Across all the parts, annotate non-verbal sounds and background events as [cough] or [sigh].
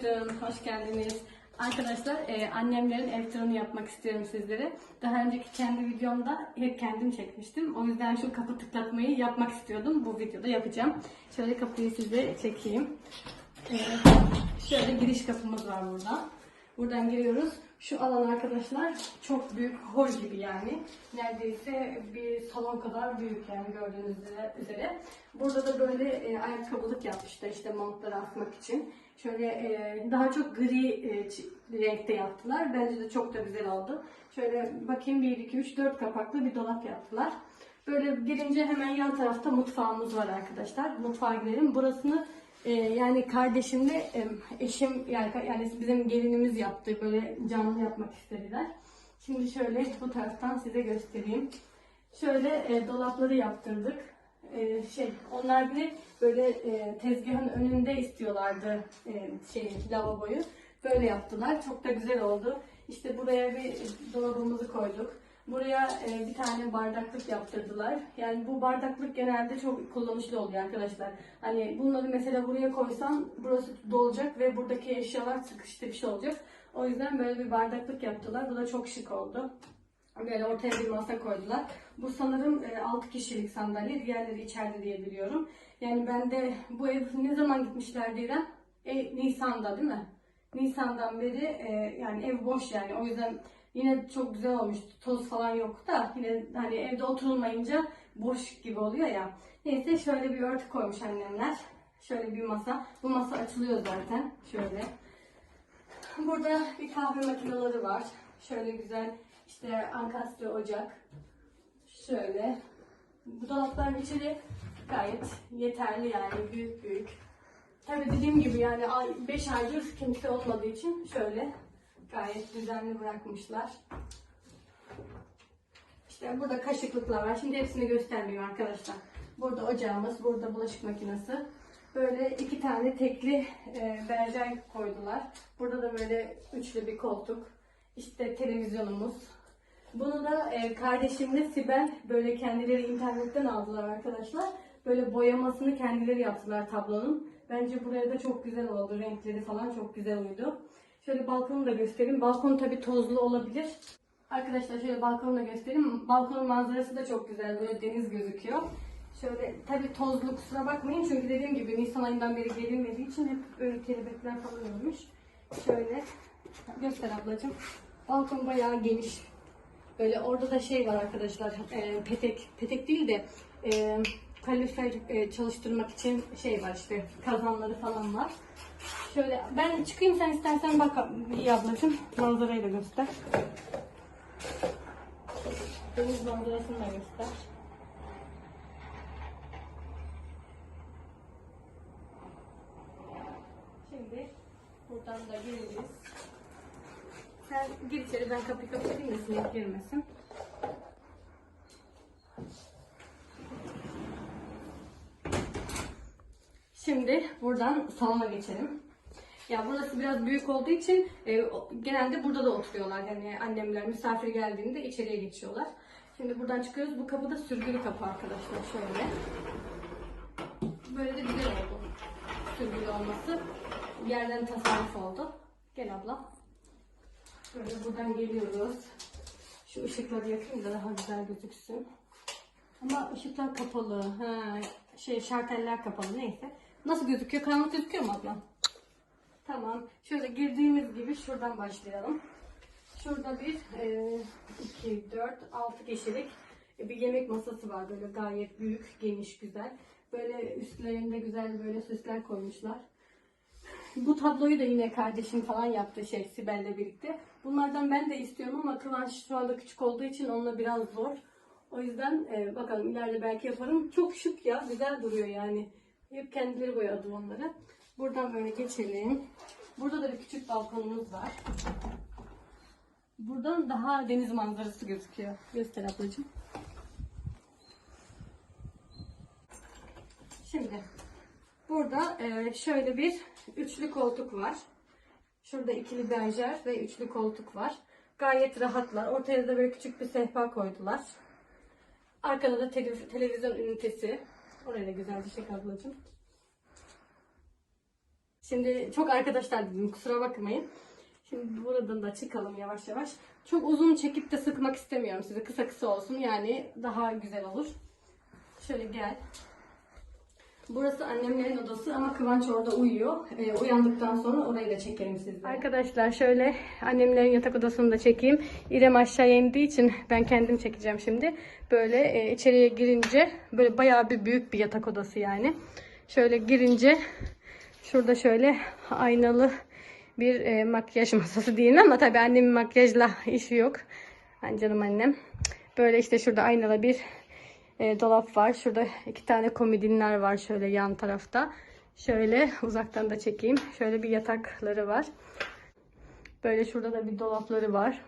Buyurun, hoş geldiniz. Arkadaşlar, e, annemlerin ev turunu yapmak istiyorum sizlere. Daha önceki kendi videomda hep kendim çekmiştim. O yüzden şu kapı tıklatmayı yapmak istiyordum. Bu videoda yapacağım. Şöyle kapıyı size çekeyim. E, şöyle giriş kapımız var burada. Buradan giriyoruz. Şu alan arkadaşlar çok büyük, hol gibi yani. Neredeyse bir salon kadar büyük yani gördüğünüz üzere. Burada da böyle e, ayakkabılık yapmışlar işte montları asmak için. Şöyle e, daha çok gri e, renkte yaptılar. Bence de çok da güzel oldu. Şöyle bakayım 1, 2, 3, 4 kapaklı bir dolap yaptılar. Böyle girince hemen yan tarafta mutfağımız var arkadaşlar. Mutfağa girelim. Burasını e, yani kardeşimle e, eşim yani, yani bizim gelinimiz yaptı. Böyle canlı yapmak istediler. Şimdi şöyle bu taraftan size göstereyim. Şöyle e, dolapları yaptırdık. E, şey onlar bir böyle e, tezgahın önünde istiyorlardı e, şey lavaboyu. Böyle yaptılar. Çok da güzel oldu. İşte buraya bir dolabımızı koyduk. Buraya e, bir tane bardaklık yaptırdılar. Yani bu bardaklık genelde çok kullanışlı oluyor arkadaşlar. Hani bunları mesela buraya koysam burası dolacak ve buradaki eşyalar sıkıştı bir şey olacak. O yüzden böyle bir bardaklık yaptılar. Bu da çok şık oldu. Böyle ortaya bir masa koydular. Bu sanırım 6 kişilik sandalye. Diğerleri içeride diye biliyorum. Yani ben de bu ev ne zaman gitmişlerdi İrem? E, Nisan'da değil mi? Nisan'dan beri e, yani ev boş yani. O yüzden yine çok güzel olmuş. Toz falan yok da yine hani evde oturulmayınca boş gibi oluyor ya. Neyse şöyle bir örtü koymuş annemler. Şöyle bir masa. Bu masa açılıyor zaten. Şöyle. Burada bir kahve makineleri var. Şöyle güzel işte ankastre ocak. Şöyle. Bu dolapların içeri gayet yeterli yani büyük büyük. Tabii dediğim gibi yani 5 aydır kimse olmadığı için şöyle gayet düzenli bırakmışlar. İşte burada kaşıklıklar var. Şimdi hepsini göstermiyorum arkadaşlar. Burada ocağımız, burada bulaşık makinesi. Böyle iki tane tekli e, berjer koydular. Burada da böyle üçlü bir koltuk. İşte televizyonumuz. Bunu da e, kardeşimle Sibel böyle kendileri internetten aldılar arkadaşlar. Böyle boyamasını kendileri yaptılar tablonun. Bence buraya da çok güzel oldu. Renkleri falan çok güzel uydu. Şöyle balkonu da göstereyim. Balkon tabii tozlu olabilir. Arkadaşlar şöyle balkonu da göstereyim. Balkonun manzarası da çok güzel. Böyle deniz gözüküyor. Şöyle tabii tozlu kusura bakmayın çünkü dediğim gibi Nisan ayından beri gelinmediği için hep böyle kelebekler falan olmuş. Şöyle göster ablacığım. Balkon bayağı geniş. Böyle orada da şey var arkadaşlar. e, petek, petek değil de e, kalorifer e, çalıştırmak için şey var işte kazanları falan var. Şöyle ben çıkayım sen istersen bak iyi ablacığım. Manzarayı da göster. Deniz manzarasını da göster. Şimdi buradan da gireriz. Sen gir içeri ben kapıyı kapatayım da sinek girmesin. Şimdi buradan salona geçelim. Ya burası biraz büyük olduğu için e, genelde burada da oturuyorlar. Yani annemler misafir geldiğinde içeriye geçiyorlar. Şimdi buradan çıkıyoruz. Bu kapı da sürgülü kapı arkadaşlar şöyle. Böyle de güzel oldu. Sürgülü olması. Yerden tasarruf oldu. Gel abla. Böyle buradan geliyoruz. Şu ışıkları yakayım da daha güzel gözüksün. Ama ışıklar kapalı. Ha, şey şarteller kapalı neyse. Nasıl gözüküyor? Karanlık gözüküyor mu ablam? Tamam. Şöyle girdiğimiz gibi şuradan başlayalım. Şurada bir, 2, 4, 6 kişilik bir yemek masası var. Böyle gayet büyük, geniş, güzel. Böyle üstlerinde güzel böyle süsler koymuşlar. Bu tabloyu da yine kardeşim falan yaptı şey Sibel'le birlikte. Bunlardan ben de istiyorum ama Kıvanç şu anda küçük olduğu için onunla biraz zor. O yüzden e, bakalım ileride belki yaparım. Çok şık ya, güzel duruyor yani. Hep kendileri boyadı onları. Buradan böyle geçelim. Burada da bir küçük balkonumuz var. Buradan daha deniz manzarası gözüküyor. Göster ablacığım. Şimdi burada e, şöyle bir üçlü koltuk var. Şurada ikili berjer ve üçlü koltuk var. Gayet rahatlar. Ortaya da böyle küçük bir sehpa koydular. Arkada da tele- televizyon ünitesi. Oraya da güzel bir şey ablacığım. Şimdi çok arkadaşlar dedim kusura bakmayın. Şimdi buradan da çıkalım yavaş yavaş. Çok uzun çekip de sıkmak istemiyorum size. Kısa kısa olsun yani daha güzel olur. Şöyle gel. Burası annemlerin odası ama Kıvanç orada uyuyor. Ee, uyandıktan sonra orayı da çekerim sizlere. Arkadaşlar şöyle annemlerin yatak odasını da çekeyim. İrem aşağıya indiği için ben kendim çekeceğim şimdi. Böyle e, içeriye girince böyle bayağı bir büyük bir yatak odası yani. Şöyle girince şurada şöyle aynalı bir e, makyaj masası [laughs] değil ama tabii annemin makyajla işi yok. Hani canım annem. Böyle işte şurada aynalı bir e, dolap var. Şurada iki tane komodinler var şöyle yan tarafta. Şöyle uzaktan da çekeyim. Şöyle bir yatakları var. Böyle şurada da bir dolapları var.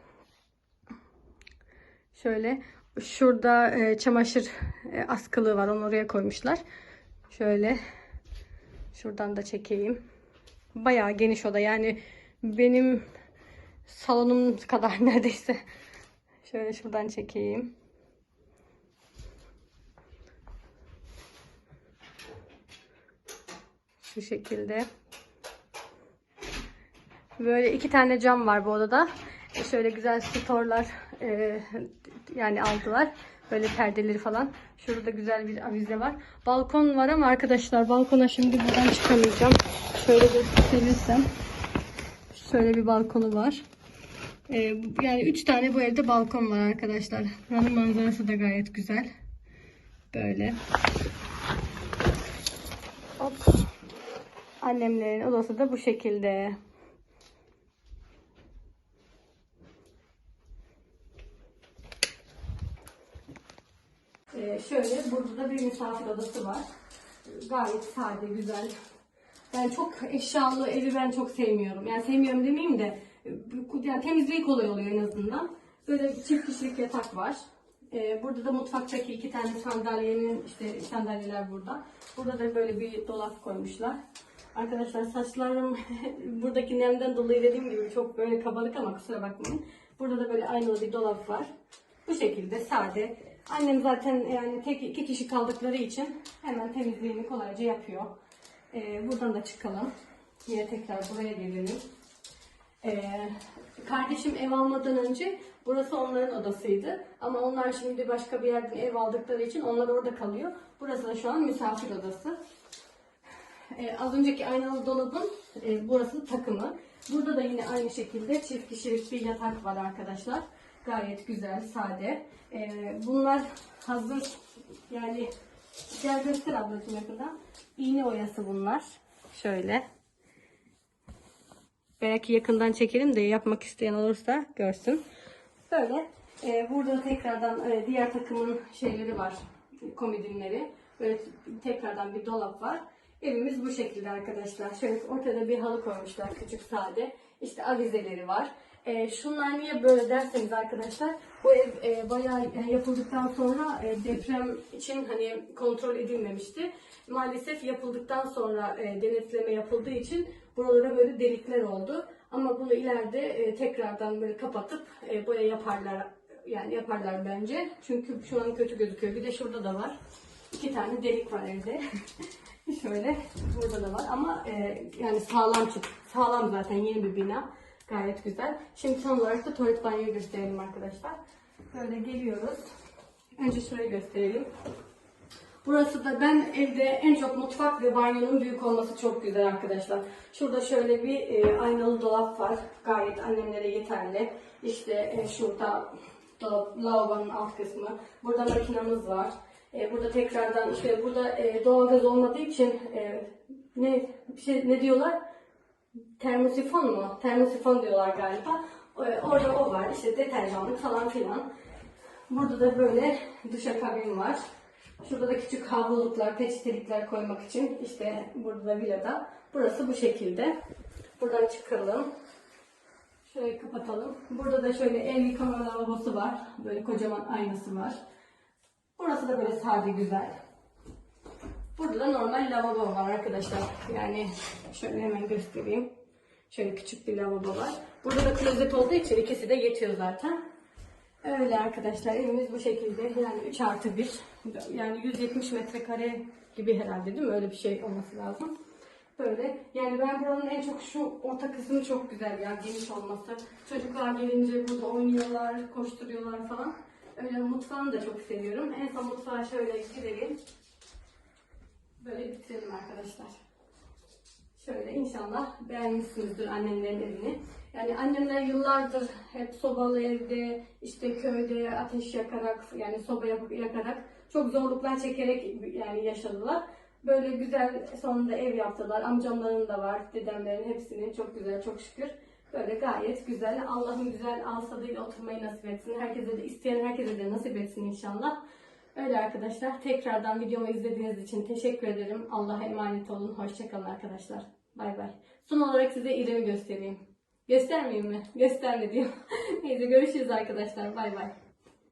Şöyle şurada e, çamaşır e, askılığı var. Onu oraya koymuşlar. Şöyle şuradan da çekeyim. Bayağı geniş oda. Yani benim salonum kadar [laughs] neredeyse. Şöyle şuradan çekeyim. Şu şekilde. Böyle iki tane cam var bu odada. E, Şöyle güzel storlar e, yani aldılar. Böyle perdeleri falan. Şurada güzel bir avize var. Balkon var ama arkadaşlar balkona şimdi buradan çıkamayacağım. Şöyle gösterirsem. Şöyle bir balkonu var. E, yani üç tane bu evde balkon var arkadaşlar. Buranın manzarası da gayet güzel. Böyle. Hop. Annemlerin odası da bu şekilde. Ee, şöyle burada da bir misafir odası var. Gayet sade, güzel. Ben çok eşyalı evi ben çok sevmiyorum. Yani sevmiyorum demeyeyim de yani temizliği kolay oluyor en azından. Böyle çift kişilik yatak var. Ee, burada da mutfaktaki iki tane sandalyenin işte sandalyeler burada. Burada da böyle bir dolap koymuşlar. Arkadaşlar saçlarım [laughs] buradaki nemden dolayı dediğim gibi çok böyle kabarık ama kusura bakmayın. Burada da böyle aynalı bir dolap var. Bu şekilde sade. Annem zaten yani tek iki kişi kaldıkları için hemen temizliğini kolayca yapıyor. Ee, buradan da çıkalım. Yine tekrar buraya gelelim. Ee, kardeşim ev almadan önce burası onların odasıydı. Ama onlar şimdi başka bir yerden ev aldıkları için onlar orada kalıyor. Burası da şu an misafir odası. Ee, az önceki aynalı dolabın e, burası takımı. Burada da yine aynı şekilde çift kişilik bir yatak var arkadaşlar. Gayet güzel, sade. Ee, bunlar hazır yani gel göster ablacığım yakından. İğne oyası bunlar. Şöyle. Belki yakından çekelim de yapmak isteyen olursa görsün. Böyle. e, burada tekrardan e, diğer takımın şeyleri var. Komodinleri. Böyle tekrardan bir dolap var. Evimiz bu şekilde arkadaşlar. Şöyle ortada bir halı koymuşlar küçük sade. İşte avizeleri var. E, şunlar niye böyle derseniz arkadaşlar bu ev e, bayağı e, yapıldıktan sonra e, deprem için hani kontrol edilmemişti. Maalesef yapıldıktan sonra e, denetleme yapıldığı için buralara böyle delikler oldu. Ama bunu ileride e, tekrardan böyle kapatıp e, boya yaparlar yani yaparlar bence. Çünkü şu an kötü gözüküyor. Bir de şurada da var. İki tane delik var evde. [laughs] Şöyle burada da var ama e, yani sağlam çık. Sağlam zaten yeni bir bina. Gayet güzel. Şimdi son olarak da tuvalet banyoyu gösterelim arkadaşlar. Böyle geliyoruz. Önce şurayı gösterelim. Burası da ben evde en çok mutfak ve banyonun büyük olması çok güzel arkadaşlar. Şurada şöyle bir e, aynalı dolap var. Gayet annemlere yeterli. İşte e, şurada dolap, lavabonun alt kısmı. Burada makinamız var. E, burada tekrardan işte burada e, doğalgaz olmadığı için e, ne şey ne diyorlar? Termosifon mu? Termosifon diyorlar galiba. E, orada o var. İşte deterjanlık falan filan. Burada da böyle duşakabin var. Şurada da küçük havluluklar, peçetelikler koymak için işte burada da villada. Burası bu şekilde. Buradan çıkalım. Şöyle kapatalım. Burada da şöyle el yıkama lavabosu var. Böyle kocaman aynası var. Burası da böyle sade güzel. Burada da normal lavabo var arkadaşlar. Yani şöyle hemen göstereyim. Şöyle küçük bir lavabo var. Burada da klozet olduğu için ikisi de yetiyor zaten. Öyle arkadaşlar evimiz bu şekilde yani 3 artı 1 yani 170 metrekare gibi herhalde değil mi öyle bir şey olması lazım. Böyle yani ben buranın en çok şu orta kısmı çok güzel ya geniş olması. Çocuklar gelince burada oynuyorlar, koşturuyorlar falan. Öyle mutfağını da çok seviyorum. En son mutfağa şöyle girelim. Böyle bitirelim arkadaşlar. Şöyle inşallah beğenmişsinizdir annemlerin evini. Yani annemler yıllardır hep sobalı evde, işte köyde ateş yakarak, yani soba yapıp yakarak çok zorluklar çekerek yani yaşadılar. Böyle güzel sonunda ev yaptılar. Amcamların da var, dedemlerin hepsinin çok güzel, çok şükür. Böyle gayet güzel. Allah'ın güzel ağız tadıyla oturmayı nasip etsin. Herkese de isteyen herkese de nasip etsin inşallah. Öyle arkadaşlar. Tekrardan videomu izlediğiniz için teşekkür ederim. Allah'a emanet olun. Hoşçakalın arkadaşlar. Bay bay. Son olarak size İrem'i göstereyim. Göstermeyeyim mi? Gösterme diyeyim. [laughs] Neyse görüşürüz arkadaşlar. Bay bay.